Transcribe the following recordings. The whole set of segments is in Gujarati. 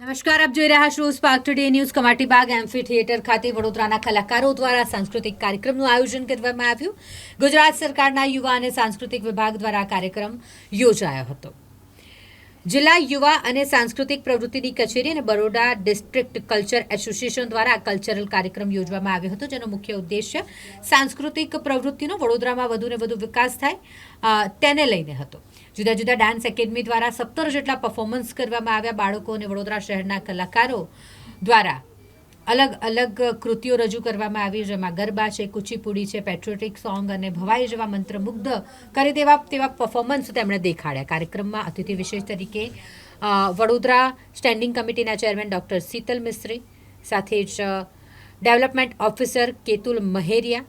નમસ્કાર, આપ જોઈ રહ્યા છો Spark Today news Kamati Baug amphitheatre ખાતે વડોદરાના કલાકારો દ્વારા સાંસ્કૃતિક કાર્યક્રમનું આયોજન કરવામાં આવ્યું. ગુજરાત સરકારના યુવા અને સાંસ્કૃતિક વિભાગ દ્વારા કાર્યક્રમ યોજાયો હતો. જિલ્લા યુવા અને સાંસ્કૃતિક પ્રવૃત્તિની કચેરી અને બરોડા ડિસ્ટ્રિક્ટ કલ્ચર એસોસિએશન દ્વારા આ કલ્ચરલ કાર્યક્રમ યોજવામાં આવ્યો હતો, જેનો મુખ્ય ઉદ્દેશ્ય સાંસ્કૃતિક પ્રવૃત્તિનો વડોદરામાં વધુને વધુ વિકાસ થાય તેને લઈને હતો. જુદા જુદા ડાન્સ એકેડમી દ્વારા સત્તર જેટલા પરફોર્મન્સ કરવામાં આવ્યા બાળકો અને વડોદરા શહેરના કલાકારો દ્વારા. અલગ અલગ કૃતિઓ રજૂ કરવામાં આવી, જેમાં ગરબા છે, કુચીપુડી છે પેટ્રોટિક સોંગ અને ભવાઈ જેવા મંત્રમુગ્ધ કરી દેવા તેવા પરફોર્મન્સ તેમણે દેખાડ્યા. કાર્યક્રમમાં અતિથિ વિશેષ તરીકે વડોદરા સ્ટેન્ડિંગ કમિટીના ચેરમેન ડૉક્ટર શીતલ મિસ્ત્રી, સાથે જ development officer Ketul Maheriya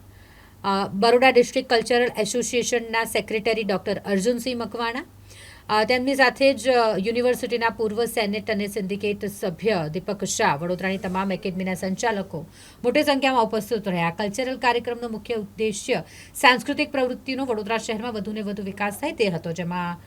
Baroda district cultural એસોસિએશનના સેક્રેટરી ડૉક્ટર અર્જુનસિંહ મકવાણા તેમની સાથે જ યુનિવર્સિટીના પૂર્વ સેનેટ અને સિન્ડિકેટ સભ્ય દીપક શાહ, વડોદરાની તમામ એકેડમીના સંચાલકો મોટી સંખ્યામાં ઉપસ્થિત રહ્યા. કલ્ચરલ કાર્યક્રમનો મુખ્ય ઉદ્દેશ્ય સાંસ્કૃતિક પ્રવૃત્તિનો વડોદરા શહેરમાં વધુને વધુ વિકાસ થાય તે હતો, જેમાં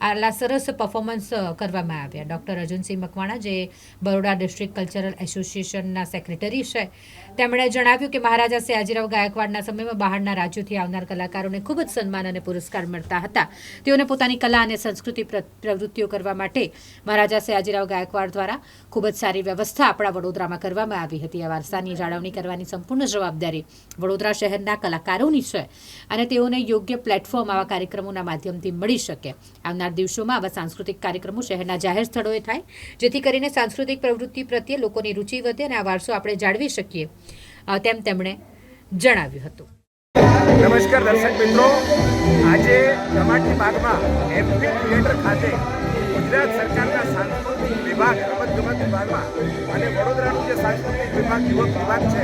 આટલા સરસ પરફોર્મન્સ કરવામાં આવ્યા. ડૉક્ટર અર્જુનસિંહ મકવાણા, જે બરોડા ડિસ્ટ્રિક્ટ કલ્ચરલ એસોસિએશનના સેક્રેટરી છે, તેમણે જણાવ્યું કે મહારાજા સયાજીરાવ ગાયકવાડના સમયમાં બહારના રાજ્યોથી આવનાર કલાકારોને ખૂબ જ સન્માન અને પુરસ્કાર મળતા હતા. તેઓને પોતાની કલા અને સંસ્કૃતિ પ્ર- પ્રવૃત્તિઓ કરવા માટે મહારાજા સયાજીરાવ ગાયકવાડ દ્વારા ખૂબ જ સારી વ્યવસ્થા આપણા વડોદરામાં કરવામાં આવી હતી. આ વારસાની જાળવણી કરવાની સંપૂર્ણ જવાબદારી વડોદરા શહેરના કલાકારોની છે અને તેઓને યોગ્ય પ્લેટફોર્મ આવા કાર્યક્રમોના માધ્યમથી મળી શકે. આવનાર દિવસોમાં આવા સાંસ્કૃતિક કાર્યક્રમો શહેરના જાહેર સ્થળોએ થાય, જેથી કરીને સાંસ્કૃતિક પ્રવૃત્તિ પ્રત્યે લોકોની રુચિ વધે અને આ વારસો આપણે જાળવી શકીએ તેમ તેમણે જણાવ્યું હતું. નમસ્કાર દર્શક મિત્રો. આજે બાગમાં થિયેટર ખાતે ગુજરાત સરકારના સાંસ્કૃતિક વિભાગ રમતગમત વિભાગમાં અને વડોદરાનું જે સાંસ્કૃતિક વિભાગ, યુવક વિભાગ છે,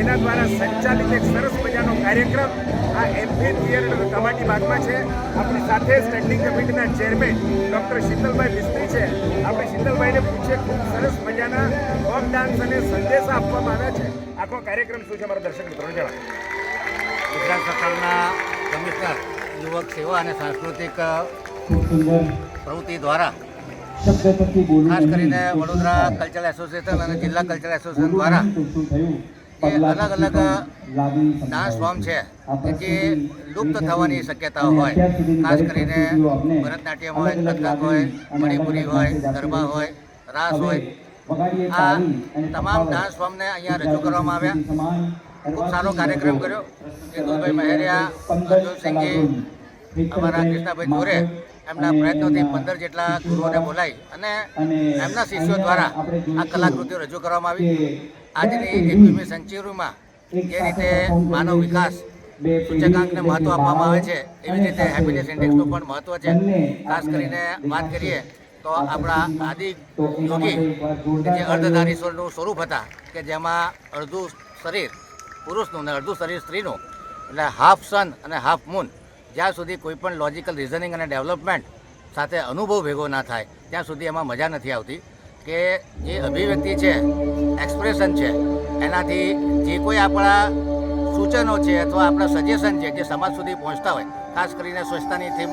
એના દ્વારા સંચાલિત એક સરસ મજાનો કાર્યક્રમ આ એમપી થિયેટર કમાટી બાગમાં છે. આપણી સાથે સ્ટેન્ડિંગ કમિટીના ચેરમેન ડૉક્ટર શીતલભાઈ મિસ્ત્રી છે. આપણે શીતલભાઈને પૂછીએ, ખૂબ સરસ મજાના ફોક ડાન્સ અને સંદેશા આપવામાં આવ્યા છે. આખો કાર્યક્રમ શું છે મારા દર્શક મિત્રો, જણાવો. ગુજરાત સરકારના કમિશનર યુવક સેવા અને સાંસ્કૃતિક પ્રવૃત્તિ દ્વારા ખાસ કરીને વડોદરા કલ્ચરલ એસોસિએશન અને જિલ્લા કલ્ચરલ એસોસિએશન દ્વારા જે અલગ અલગ ડાન્સ ફોર્મ છે જે લુપ્ત થવાની શક્યતા હોય. ખાસ કરીને ભરતનાટ્યમ હોય કથક હોય મણિપુરી હોય ગરબા હોય રાસ હોય. આ તમામ ડાન્સ ફોર્મને અહીંયા રજૂ કરવામાં આવ્યા. ખૂબ સારો કાર્યક્રમ કર્યો. જે કેતુલભાઈ મહેરિયા અર્જુનસિંહજી અમારા કૃષ્ણાભાઈ જોરે એમના પ્રયત્નોથી પંદર જેટલા ગુરુઓને બોલાવી અને એમના શિષ્યો દ્વારા આ કલાકૃતિઓ રજૂ કરવામાં આવી. આજની એકવીસમી સેન્ચુરીમાં જે રીતે માનવ વિકાસ સૂચકાંકને મહત્વ આપવામાં આવે છે એવી રીતે હેપીનેસ ઇન્ડેક્સનું પણ મહત્વ છે. ખાસ કરીને વાત કરીએ તો આપણા આદિ યોગી જે અર્ધધારીશ્વરનું સ્વરૂપ હતા કે જેમાં અડધું શરીર પુરુષનું અને અડધું શરીર સ્ત્રીનું એટલે હાફ સન અને હાફ મૂન જ્યાં સુધી કોઈ પણ લોજિકલ રિઝનિંગ અને ડેવલપમેન્ટ સાથે અનુભવ ભેગો ના થાય, ત્યાં સુધી એમાં મજા નથી આવતી. કે જે અભિવ્યક્તિ છે એક્સપ્રેશન છે, એનાથી જે કોઈ આપણા સૂચનો છે અથવા આપણા સજેશન છે જે સમાજ સુધી પહોંચતા હોય, ખાસ કરીને સ્વચ્છતાની થીમ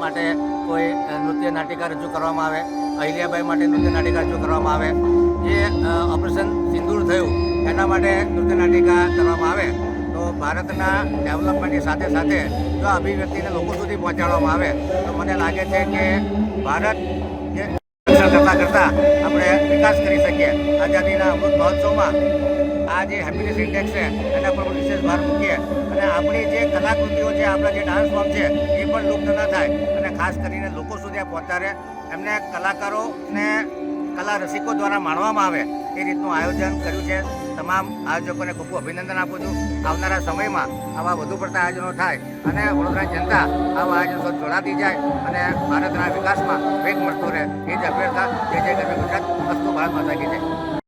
માટે કોઈ નૃત્ય નાટિકા રજૂ કરવામાં આવે, અહિલ્યાબાઈ માટે નૃત્ય નાટિકા રજૂ કરવામાં આવે, જે ઓપરેશન સિંદૂર થયું, એના માટે નૃત્ય નાટિકા કરવામાં આવે ભારતના ડેવલપમેન્ટની સાથે સાથે જો અભિવ્યક્તિને લોકો સુધી પહોંચાડવામાં આવે, તો મને લાગે છે કે ભારત જે કરતાં કરતાં આપણે વિકાસ કરી શકીએ. આઝાદીના અમૃત મહોત્સવમાં આ જે હેપીનેસ ઇન્ડેક્સ છે, એના પર વિશેષ ભાર મૂકીએ. અને આપણી જે કલાકૃતિઓ છે, આપણા જે ડાન્સ ફોર્મ છે, એ પણ લુપ્ત ન થાય. અને ખાસ કરીને લોકો સુધી આ પહોંચાડે. એમને કલાકારોને કલા રસિકો દ્વારા માણવામાં આવે એ રીતનું આયોજન કર્યું છે. તમામ આયોજકોને ખૂબ અભિનંદન આપું છું. આવનારા સમયમાં આવા વધુ પડતા આયોજનો થાય અને વડોદરા જનતા આવા આયોજનો જોડાતી જાય અને ભારતના વિકાસમાં વેગ મળતો રહે એ જ અભ્યર્થના જય જય ગુજરાત. વસ્તુ ભારત માતા કી જય.